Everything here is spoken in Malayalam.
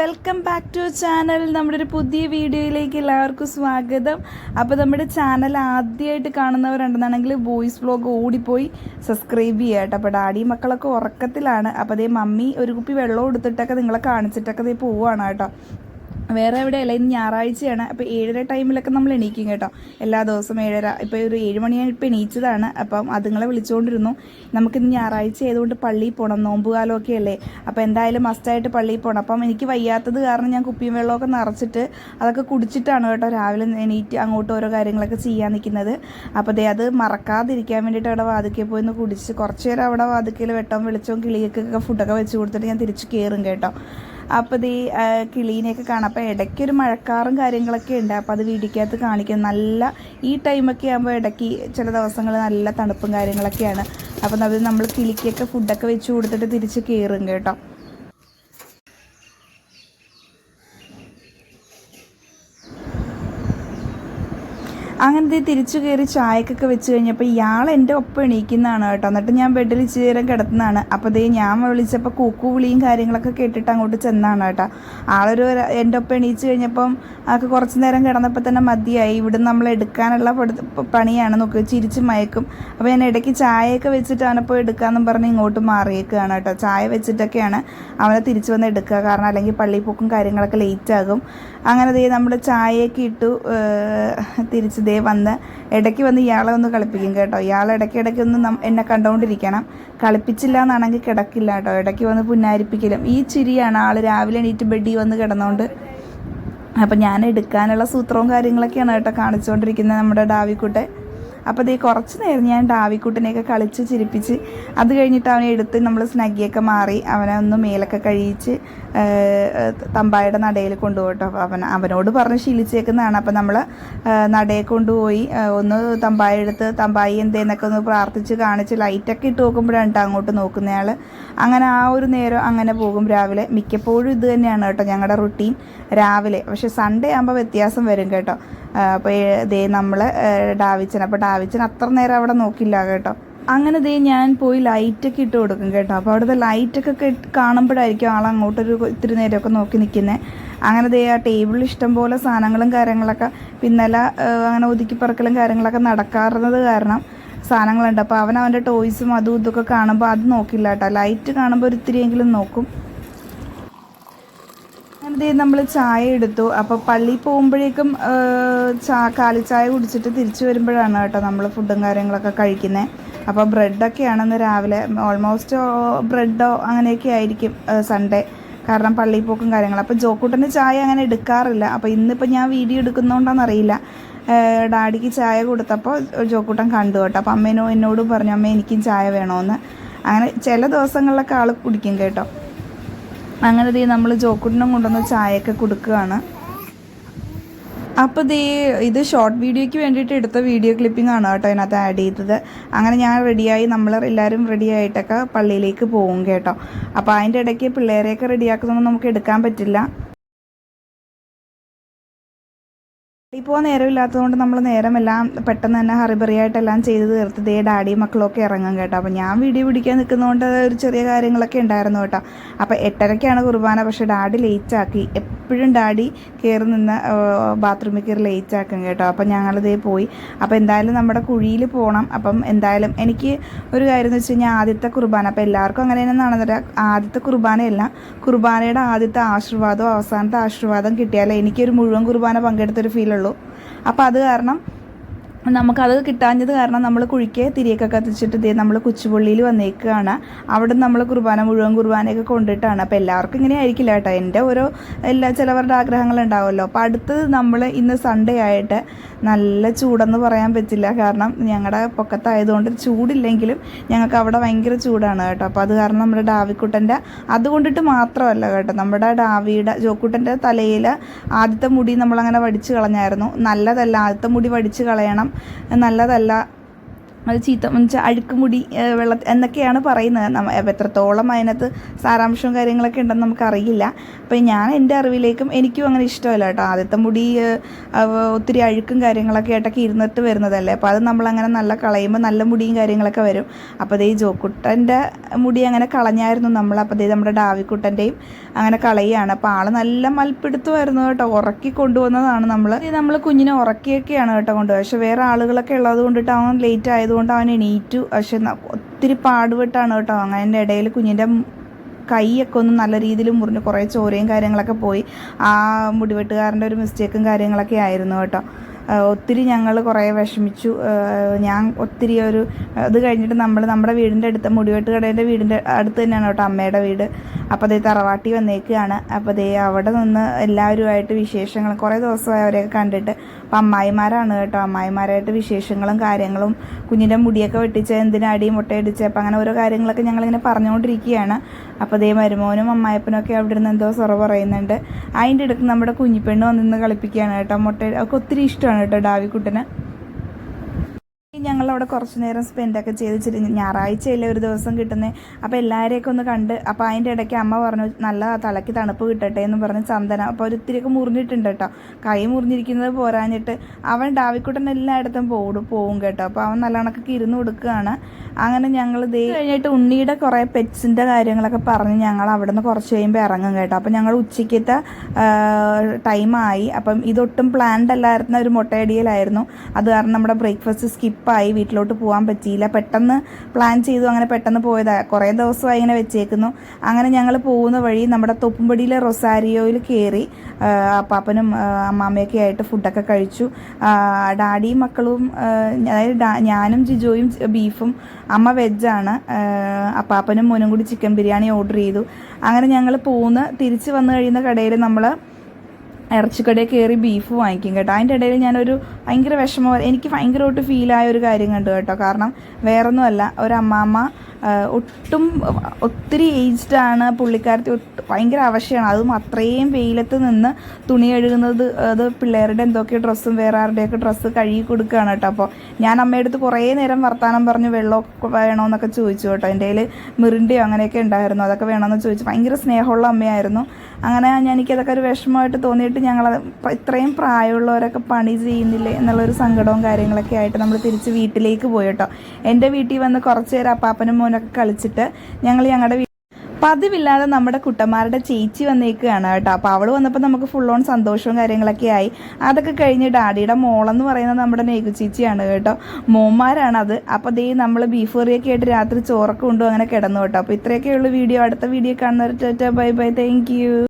Welcome back to channel. നമ്മുടെ ഒരു പുതിയ വീഡിയോയിലേക്ക് എല്ലാവർക്കും സ്വാഗതം. അപ്പോൾ നമ്മുടെ ചാനൽ ആദ്യമായിട്ട് കാണുന്നവരുണ്ടെന്നാണെങ്കിൽ വോയിസ് വ്ലോഗ് ഓടിപ്പോയി സബ്സ്ക്രൈബ് ചെയ്യുക കേട്ടോ. അപ്പോൾ ഡാഡി മക്കളൊക്കെ ഉറക്കത്തിലാണ്. അപ്പോൾ അതേ മമ്മി ഒരു കുപ്പി വെള്ളം എടുത്തിട്ടൊക്കെ നിങ്ങളെ കാണിച്ചിട്ടൊക്കെ അതേ പോവുകയാണ് കേട്ടോ. വേറെ എവിടെയല്ല ഇന്ന് ഞായറാഴ്ചയാണ്. അപ്പോൾ ഏഴര ടൈമിലൊക്കെ നമ്മൾ എണീക്കും കേട്ടോ. എല്ലാ ദിവസവും ഏഴര ഇപ്പോൾ ഒരു ഏഴ് മണിയാണ് ഇപ്പോൾ എണീച്ചതാണ്. അപ്പം അതുങ്ങളെ വിളിച്ചുകൊണ്ടിരുന്നു നമുക്കിന്ന് ഞായറാഴ്ച ആയതുകൊണ്ട് പള്ളിയിൽ പോകണം നോമ്പുകാലമൊക്കെ അല്ലേ? അപ്പോൾ എന്തായാലും മസ്റ്റായിട്ട് പള്ളിയിൽ പോകണം അപ്പം എനിക്ക് വയ്യാത്തത് കാരണം ഞാൻ കുപ്പിയും വെള്ളമൊക്കെ നിറച്ചിട്ട് അതൊക്കെ കുടിച്ചിട്ടാണ് കേട്ടോ രാവിലെ എണീറ്റ് അങ്ങോട്ട് ഓരോ കാര്യങ്ങളൊക്കെ ചെയ്യാൻ നിൽക്കുന്നത്. അപ്പോൾ ദേ അത് മറക്കാതിരിക്കാൻ വേണ്ടിയിട്ട് അവിടെ വാതിക്കൽ പോയി ഒന്ന് കുടിച്ച് കുറച്ച് നേരം അവിടെ വാതിക്കൽ വെട്ടവും വെളിച്ചവും കിളിയൊക്കെ ഫുഡൊക്കെ വെച്ച് കൊടുത്തിട്ട് ഞാൻ തിരിച്ച് കയറും കേട്ടോ. അപ്പോൾ ഈ കിളീനെയൊക്കെ കാണാം. അപ്പോൾ ഇടയ്ക്ക് ഒരു മഴക്കാറും കാര്യങ്ങളൊക്കെ ഉണ്ട്. അപ്പോൾ അത് വീടിക്കകത്ത് കാണിക്കും. നല്ല ഈ ടൈമൊക്കെ ആകുമ്പോൾ ഇടയ്ക്ക് ചില ദിവസങ്ങൾ നല്ല തണുപ്പും കാര്യങ്ങളൊക്കെയാണ്. അപ്പോൾ അത് നമ്മൾ കിളിക്കൊക്കെ ഫുഡൊക്കെ വെച്ച് കൊടുത്തിട്ട് തിരിച്ച് കയറും കേട്ടോ. അങ്ങനത്തെ തിരിച്ചു കയറി ചായക്കൊക്കെ വെച്ച് കഴിഞ്ഞപ്പോൾ ഇയാൾ എന്റെ ഒപ്പം എണീക്കുന്നതാണ് കേട്ടോ. എന്നിട്ട് ഞാൻ ബെഡിൽ ഇച്ചിരി നേരം കിടത്തുന്നതാണ്. അപ്പോൾ ദേ ഞാൻ വിളിച്ചപ്പോൾ കൂക്കു വിളിയും കാര്യങ്ങളൊക്കെ കേട്ടിട്ട് അങ്ങോട്ട് ചെന്നാണ് കേട്ടോ. ആളൊരു എന്റെ ഒപ്പം എണീച്ച് കഴിഞ്ഞപ്പം ആൾക്ക് കുറച്ച് നേരം കിടന്നപ്പോൾ തന്നെ മതിയായി. ഇവിടെ നമ്മൾ എടുക്കാനുള്ള പണിയാണ് നോക്കുക ചിരിച്ച് മയക്കും. അപ്പോൾ ഞാൻ ഇടയ്ക്ക് ചായയൊക്കെ വെച്ചിട്ടാണ് ഇപ്പോൾ എടുക്കാമെന്നും പറഞ്ഞ് ഇങ്ങോട്ട് മാറിയേക്കുകയാണ് കേട്ടോ. ചായ വെച്ചിട്ടൊക്കെയാണ് അവനെ തിരിച്ചു വന്ന് എടുക്കുക. കാരണം അല്ലെങ്കിൽ പള്ളിപ്പോക്കും കാര്യങ്ങളൊക്കെ ലേറ്റ് ആകും. അങ്ങനെ ദേ നമ്മൾ ചായയൊക്കെ ഇട്ടു. തിരിച്ച് ദേ വന്ന് ഇടയ്ക്ക് വന്ന് ഇയാളെ ഒന്ന് കളിപ്പിക്കും കേട്ടോ. ഇയാൾ ഇടയ്ക്ക് ഇടയ്ക്ക് ഒന്ന് എന്നെ കണ്ടുകൊണ്ടിരിക്കണം കളിപ്പിച്ചില്ല എന്നാണെങ്കിൽ കിടക്കില്ല കേട്ടോ. ഇടയ്ക്ക് വന്ന് പുന്നാരിപ്പിക്കലും. ഈ ചിരിയാണ് ആൾ രാവിലെ എണീറ്റ് ബെഡിൽ വന്ന് കിടന്നുകൊണ്ട് അപ്പം ഞാൻ എടുക്കാനുള്ള സൂത്രവും കാര്യങ്ങളൊക്കെയാണ് കേട്ടോ കാണിച്ചുകൊണ്ടിരിക്കുന്നത് നമ്മുടെ ഡാവിക്കുട്ടെ അപ്പോൾ അതേ കുറച്ച് നേരം ഞാൻ ഡാവിക്കുട്ടനെയൊക്കെ കളിച്ച് ചിരിപ്പിച്ച് അത് കഴിഞ്ഞിട്ട് അവനെ എടുത്ത് നമ്മൾ സ്നഗ്ഗിയൊക്കെ മാറി അവനെ ഒന്ന് മേലൊക്കെ കഴിയിച്ച് തമ്പായുടെ നടയിൽ കൊണ്ടുപോകട്ടോ. അപ്പോൾ അവൻ അവനോട് പറഞ്ഞ് ശീലിച്ചേക്കുന്നതാണ്. അപ്പോൾ നമ്മൾ നടയെ കൊണ്ടുപോയി ഒന്ന് തമ്പായ എടുത്ത് തമ്പായി എന്തേന്നൊക്കെ ഒന്ന് പ്രാർത്ഥിച്ച് കാണിച്ച് ലൈറ്റൊക്കെ ഇട്ട് നോക്കുമ്പോഴാണ് കേട്ടോ അങ്ങോട്ട് നോക്കുന്നയാൾ അങ്ങനെ ആ ഒരു നേരം അങ്ങനെ പോകും രാവിലെ. മിക്കപ്പോഴും ഇത് തന്നെയാണ് കേട്ടോ ഞങ്ങളുടെ റുട്ടീൻ രാവിലെ. പക്ഷേ സൺഡേ ആകുമ്പോൾ വ്യത്യാസം വരും കേട്ടോ. അപ്പോൾ ദേ നമ്മൾ ഡാവിച്ചൻ. അപ്പോൾ ഡാവിച്ചൻ അത്ര നേരം അവിടെ നോക്കില്ല കേട്ടോ. അങ്ങനെ ദേ ഞാൻ പോയി ലൈറ്റൊക്കെ ഇട്ട് കൊടുക്കും കേട്ടോ. അപ്പോൾ അവിടുത്തെ ലൈറ്റൊക്കെ കാണുമ്പോഴായിരിക്കും ആൾ അങ്ങോട്ടൊരു ഇത്തിരി നേരമൊക്കെ നോക്കി നിൽക്കുന്നത് അങ്ങനെ ദേ ആ ടേബിളിൽ ഇഷ്ടം പോലെ സാധനങ്ങളും കാര്യങ്ങളൊക്കെ പിന്നല അങ്ങനെ ഒതുക്കിപ്പറക്കലും കാര്യങ്ങളൊക്കെ നടക്കാറുന്നത് കാരണം സാധനങ്ങളുണ്ട്. അപ്പോൾ അവൻ അവന്റെ ടോയ്സും അതും ഇതൊക്കെ കാണുമ്പോൾ അത് നോക്കില്ല കേട്ടോ. ലൈറ്റ് കാണുമ്പോൾ ഒരു ഇത്തിരിയെങ്കിലും നോക്കും. അങ്ങനെ നമ്മൾ ചായ എടുത്തു. അപ്പോൾ പള്ളി പോകുമ്പോഴേക്കും ചാ കാലിച്ചായ കുടിച്ചിട്ട് തിരിച്ചു വരുമ്പോഴാണ് കേട്ടോ നമ്മൾ ഫുഡും കാര്യങ്ങളൊക്കെ കഴിക്കുന്നത് അപ്പോൾ ബ്രെഡൊക്കെയാണെന്ന് രാവിലെ ഓൾമോസ്റ്റ് ബ്രെഡോ അങ്ങനെയൊക്കെ ആയിരിക്കും സൺഡേ കാരണം പള്ളി പോക്കും കാര്യങ്ങൾ അപ്പോൾ ജോക്കൂട്ടന് ചായ അങ്ങനെ എടുക്കാറില്ല. അപ്പോൾ ഇന്നിപ്പോൾ ഞാൻ വീഡിയോ എടുക്കുന്നതുകൊണ്ടാണെന്നറിയില്ല ഡാഡിക്ക് ചായ കൊടുത്തപ്പോൾ ജോക്കൂട്ടൻ കണ്ടു കേട്ടോ. അപ്പോൾ അമ്മേനോ എന്നോട് പറഞ്ഞു അമ്മ എനിക്കും ചായ വേണമെന്ന് അങ്ങനെ ചില ദിവസങ്ങളിലൊക്കെ ആൾ കുടിക്കും കേട്ടോ. അങ്ങനെ ദേ നമ്മൾ ജോക്കുട്ടിനും കൊണ്ടുവന്ന് ചായയൊക്കെ കൊടുക്കുകയാണ്. അപ്പോൾ ദേ ഇത് ഷോർട്ട് വീഡിയോയ്ക്ക് വേണ്ടിയിട്ട് എടുത്ത വീഡിയോ ക്ലിപ്പിംഗ് ആണ് കേട്ടോ അതിനകത്ത് ആഡ് ചെയ്തത്. അങ്ങനെ ഞാൻ റെഡിയായി നമ്മൾ എല്ലാവരും റെഡി ആയിട്ടൊക്കെ പള്ളിയിലേക്ക് പോകും കേട്ടോ. അപ്പോൾ അതിന്റെ ഇടയ്ക്ക് പിള്ളേരെയൊക്കെ റെഡിയാക്കുന്നൊന്നും നമുക്ക് എടുക്കാൻ പറ്റില്ല. ഇപ്പോൾ നേരമില്ലാത്തതുകൊണ്ട് നമ്മൾ നേരം എല്ലാം പെട്ടെന്ന് തന്നെ ഹറിബറിയായിട്ടെല്ലാം ചെയ്ത് തീർത്ത് ദേ ഡാഡിയും മക്കളൊക്കെ ഇറങ്ങും കേട്ടോ. അപ്പോൾ ഞാൻ വീഡിയോ പിടിക്കാൻ നിൽക്കുന്നതുകൊണ്ട് ഒരു ചെറിയ കാര്യങ്ങളൊക്കെ ഉണ്ടായിരുന്നു കേട്ടോ. അപ്പോൾ എട്ടരയ്ക്കാണ് കുർബാന. പക്ഷേ ഡാഡി ലേറ്റ് ആക്കി എപ്പോഴും ഡാഡി കയറി നിന്ന് ബാത്റൂമിൽ കയറി ലേറ്റ് ആക്കും കേട്ടോ. അപ്പം ഞങ്ങളിതേ പോയി. അപ്പോൾ എന്തായാലും നമ്മുടെ കുഴിയിൽ പോകണം അപ്പം എന്തായാലും എനിക്ക് ഒരു കാര്യം എന്ന് വെച്ച് കഴിഞ്ഞാൽ ആദ്യത്തെ കുർബാന. അപ്പോൾ എല്ലാവർക്കും അങ്ങനെ തന്നെ നടന്നിട്ട് ആദ്യത്തെ കുർബാനയല്ല കുർബാനയുടെ ആദ്യത്തെ ആശീർവാദവും അവസാനത്തെ ആശീർവാദം കിട്ടിയാലേ എനിക്കൊരു മുഴുവൻ കുർബാന പങ്കെടുത്തൊരു ഫീൽ ഉള്ളൂ. അപ്പോൾ അത് കാരണം നമുക്കത് കിട്ടാഞ്ഞത് കാരണം നമ്മൾ കുഴിക്ക് തിരിയൊക്കെ കത്തിച്ചിട്ട് ഇതേ നമ്മൾ കൊച്ചുപള്ളിയിൽ വന്നേക്കുകയാണ് അവിടെ നമ്മൾ കുർബാന മുഴുവൻ കുർബാനയൊക്കെ കൊണ്ടിട്ടാണ്. അപ്പോൾ എല്ലാവർക്കും ഇങ്ങനെ ആയിരിക്കില്ല കേട്ടോ. എന്റെ ഓരോ എല്ലാ ചിലവരുടെ ആഗ്രഹങ്ങൾ ഉണ്ടാവുമല്ലോ. അപ്പോൾ അടുത്തത് നമ്മൾ ഇന്ന് സൺഡേ ആയിട്ട് നല്ല ചൂടെന്ന് പറയാൻ പറ്റില്ല. കാരണം ഞങ്ങളുടെ പൊക്കത്തായതുകൊണ്ട് ചൂടില്ലെങ്കിലും ഞങ്ങൾക്ക് അവിടെ ഭയങ്കര ചൂടാണ് കേട്ടോ. അപ്പോൾ അത് കാരണം നമ്മുടെ ഡാവിക്കുട്ടന്റെ അതുകൊണ്ടിട്ട് മാത്രമല്ല കേട്ടോ. നമ്മുടെ ഡാവിയുടെ ജോക്കുട്ടന്റെ തലയിൽ ആദ്യത്തെ മുടി നമ്മളങ്ങനെ വടിച്ച് കളഞ്ഞായിരുന്നു. നല്ലതല്ല ആദ്യത്തെ മുടി വടിച്ച് കളയണം. നല്ലതല്ല അത് ചീത്ത വെച്ചാൽ അഴുക്കുമുടി വെള്ള എന്നൊക്കെയാണ് പറയുന്നത്. നമ്മ എത്രത്തോളം അതിനകത്ത് സാരാംശവും കാര്യങ്ങളൊക്കെ ഉണ്ടെന്ന് നമുക്കറിയില്ല. അപ്പം ഞാൻ എന്റെ അറിവിലേക്കും എനിക്കും അങ്ങനെ ഇഷ്ടമല്ല കേട്ടോ. ആദ്യത്തെ മുടി ഒത്തിരി അഴുക്കും കാര്യങ്ങളൊക്കെ ആയിട്ടൊക്കെ ഇരുന്നിട്ട് വരുന്നതല്ലേ. അപ്പോൾ അത് നമ്മളങ്ങനെ നല്ല കളയുമ്പോൾ നല്ല മുടിയും കാര്യങ്ങളൊക്കെ വരും. അപ്പോൾ ദേ ജോക്കുട്ടന്റെ മുടി അങ്ങനെ കളഞ്ഞായിരുന്നു നമ്മൾ. അപ്പോൾ ദേ നമ്മുടെ ഡാവിക്കുട്ടന്റെയും അങ്ങനെ കളയുകയാണ്. അപ്പോൾ ആൾ നല്ല മൽപ്പിടുത്തമായിരുന്നു കേട്ടോ. ഉറക്കി കൊണ്ടുവന്നതാണ് നമ്മൾ നമ്മൾ കുഞ്ഞിനെ ഉറക്കിയൊക്കെയാണ് കേട്ടോ കൊണ്ടുപോയത്. പക്ഷേ വേറെ ആളുകളൊക്കെ ഉള്ളത് കൊണ്ടിട്ട് അവൻ ലേറ്റ് ആയതുകൊണ്ട് അവൻ എണീറ്റു. പക്ഷെ ഒത്തിരി പാടുപെട്ടാണ് കേട്ടോ. അങ്ങനെ ഇടയിൽ കുഞ്ഞിന്റെ കൈയൊക്കെ ഒന്ന് നല്ല രീതിയിൽ മുറിഞ്ഞ് കുറേ ചോരയും കാര്യങ്ങളൊക്കെ പോയി. ആ മുടിവെട്ടുകാരന്റെ ഒരു മിസ്റ്റേക്കും കാര്യങ്ങളൊക്കെ ആയിരുന്നു കേട്ടോ. ഒത്തിരി ഞങ്ങൾ കുറേ വിഷമിച്ചു. ഞാൻ ഒത്തിരി ഒരു അത് കഴിഞ്ഞിട്ട് നമ്മൾ നമ്മുടെ വീടിന്റെ അടുത്ത് മുടിവെട്ട് കടേന്റെ വീടിന്റെ അടുത്ത് തന്നെയാണ് കേട്ടോ അമ്മയുടെ വീട്. അപ്പോൾ അതേ തറവാട്ടി വന്നേക്കുകയാണ് അപ്പോൾ അതേ അവിടെ നിന്ന് എല്ലാവരുമായിട്ട് വിശേഷങ്ങൾ കുറേ ദിവസമായി അവരെയൊക്കെ കണ്ടിട്ട്. അപ്പോൾ അമ്മായിമാരാണ് കേട്ടോ. അമ്മായിമാരായിട്ട് വിശേഷങ്ങളും കാര്യങ്ങളും കുഞ്ഞിന്റെ മുടിയൊക്കെ വെട്ടിച്ച് എന്തിനാടി മുട്ടയടിച്ച് അപ്പോൾ അങ്ങനെ ഓരോ കാര്യങ്ങളൊക്കെ ഞങ്ങളിങ്ങനെ പറഞ്ഞുകൊണ്ടിരിക്കുകയാണ്. അപ്പോൾ അതേ മരുമോനും അമ്മായപ്പനൊക്കെ അവിടെ നിന്ന് എന്തോ സൊറ പറയുന്നുണ്ട്. അതിന്റെ ഇടയ്ക്ക് നമ്മുടെ കുഞ്ഞിപ്പെണ്ണ് വന്നിന്ന് കളിപ്പിക്കുകയാണ് കേട്ടോ. മുട്ട ഒക്കെ ഒത്തിരി ഇഷ്ടമാണ് കേട്ടോ ഡാവിക്കുട്ടന്. ഞങ്ങളവിടെ കുറച്ച് നേരം സ്പെൻഡൊക്കെ ചെയ്ത് ഇച്ചിരി ഞായറാഴ്ചയല്ലേ ഒരു ദിവസം കിട്ടുന്നത് അപ്പോൾ എല്ലാവരെയൊക്കെ ഒന്ന് കണ്ട് അപ്പോൾ അതിന്റെ ഇടയ്ക്ക് അമ്മ പറഞ്ഞു നല്ല തലയ്ക്ക് തണുപ്പ് കിട്ടട്ടെ എന്ന് പറഞ്ഞ് ചന്ദന അപ്പോൾ ഒരു ഇത്തിരിയൊക്കെ മുറിഞ്ഞിട്ടുണ്ട് കേട്ടോ കൈ മുറിഞ്ഞിരിക്കുന്നത് പോരാഞ്ഞിട്ട് അവൻ ഡാവിക്കുട്ടൻ എല്ലായിടത്തും പോകും പോവും കേട്ടോ. അപ്പോൾ അവൻ നല്ല കണക്കൊക്കെ ഇരുന്ന് കൊടുക്കുകയാണ്. അങ്ങനെ ഞങ്ങൾ ദേ കഴിഞ്ഞിട്ട് ഉണ്ണിയുടെ കുറേ പെറ്റ്സിന്റെ കാര്യങ്ങളൊക്കെ പറഞ്ഞ് ഞങ്ങൾ അവിടെ നിന്ന് കുറച്ച് കഴിയുമ്പോൾ ഇറങ്ങും കേട്ടോ. അപ്പോൾ ഞങ്ങൾ ഉച്ചയ്ക്കത്തെ ടൈമായി അപ്പം ഇതൊട്ടും പ്ലാൻഡ് അല്ലായിരുന്ന ഒരു മുട്ടയടിയിലായിരുന്നു. അത് കാരണം നമ്മുടെ ബ്രേക്ക്ഫാസ്റ്റ് സ്കിപ്പായി വീട്ടിലോട്ട് പോകാൻ പറ്റിയില്ല. പെട്ടെന്ന് പ്ലാൻ ചെയ്തു. അങ്ങനെ പെട്ടെന്ന് പോയതാണ് കുറേ ദിവസമായി ഇങ്ങനെ വെച്ചേക്കുന്നു. അങ്ങനെ ഞങ്ങൾ പോകുന്ന വഴി നമ്മുടെ തൊപ്പുംപടിയിലെ റൊസാരിയോയിൽ കയറി അപ്പാപ്പനും അമ്മാമ്മയൊക്കെ ആയിട്ട് ഫുഡൊക്കെ കഴിച്ചു. ഡാഡിയും മക്കളും അതായത് ഞാനും ജിജോയും ബീഫും അമ്മ വെജാണ് അപ്പാപ്പനും മോനും കൂടി ചിക്കൻ ബിരിയാണി ഓർഡർ ചെയ്തു. അങ്ങനെ ഞങ്ങൾ പോകുന്ന തിരിച്ച് വന്നു കഴിയുന്ന കടയിൽ നമ്മൾ ഇറച്ചിക്കടയിൽ കയറി ബീഫ് വാങ്ങിക്കും കേട്ടോ. അതിന്റെ ഇടയിൽ ഞാനൊരു ഭയങ്കര വിഷമം എനിക്ക് ഭയങ്കരമായിട്ട് ഫീലായ ഒരു കാര്യം കണ്ടു കേട്ടോ. കാരണം വേറൊന്നുമല്ല ഒരു അമ്മാമ്മ ഒട്ടും ഒത്തിരി ഏജ്ഡ് ആണ്. പുള്ളിക്കാരത്തി ഭയങ്കര അവശയാണ്. അതും അത്രയും വെയിലത്ത് നിന്ന് തുണി കഴുകുന്നത് അത് പിള്ളേരുടെ എന്തൊക്കെയോ ഡ്രസ്സും വേറെ ആരുടെയൊക്കെ ഡ്രസ്സ് കഴുകി കൊടുക്കുകയാണ് കേട്ടോ. അപ്പോൾ ഞാൻ അമ്മയുടെ അടുത്ത് കുറേ നേരം വർത്തമാനം പറഞ്ഞു വെള്ളമൊക്കെ വേണമെന്നൊക്കെ ചോദിച്ചു കേട്ടോ. എന്റെ കയ്യിൽ മിറിന്റെയോ അങ്ങനെയൊക്കെ ഉണ്ടായിരുന്നു. അതൊക്കെ വേണമെന്ന് ചോദിച്ചു. ഭയങ്കര സ്നേഹമുള്ള അമ്മയായിരുന്നു. അങ്ങനെ എനിക്കതൊക്കെ ഒരു വിഷമമായിട്ട് തോന്നിയിട്ട് ഞങ്ങൾ ഇത്രയും പ്രായമുള്ളവരൊക്കെ പണി ചെയ്യുന്നില്ലേ എന്നുള്ളൊരു സങ്കടവും കാര്യങ്ങളൊക്കെ ആയിട്ട് നമ്മൾ തിരിച്ച് വീട്ടിലേക്ക് പോയി കേട്ടോ. എന്റെ വീട്ടിൽ വന്ന് കുറച്ച് നേരം അപ്പാപ്പനും മോനൊക്കെ കളിച്ചിട്ട് ഞങ്ങൾ ഞങ്ങളുടെ പതിവില്ലാതെ നമ്മുടെ കുട്ടന്മാരുടെ ചേച്ചി വന്നേക്കുകയാണ് കേട്ടോ. അപ്പോൾ അവൾ വന്നപ്പോൾ നമുക്ക് ഫുൾ ഓൺ സന്തോഷവും കാര്യങ്ങളൊക്കെ ആയി. അതൊക്കെ കഴിഞ്ഞ് ഡാഡിയുടെ മോളെന്ന് പറയുന്നത് നമ്മുടെ നേകു ചേച്ചിയാണ് കേട്ടോ. മോന്മാരാണത്. അപ്പോൾ ദേ നമ്മൾ ബീഫ് കറിയൊക്കെ ആയിട്ട് രാത്രി ചോറൊക്കെ കൊണ്ടു അങ്ങനെ കിടന്നു കേട്ടോ. അപ്പോൾ ഇത്രയൊക്കെയുള്ള വീഡിയോ. അടുത്ത വീഡിയോ കാണുന്നവർ ബൈ ബൈ. താങ്ക്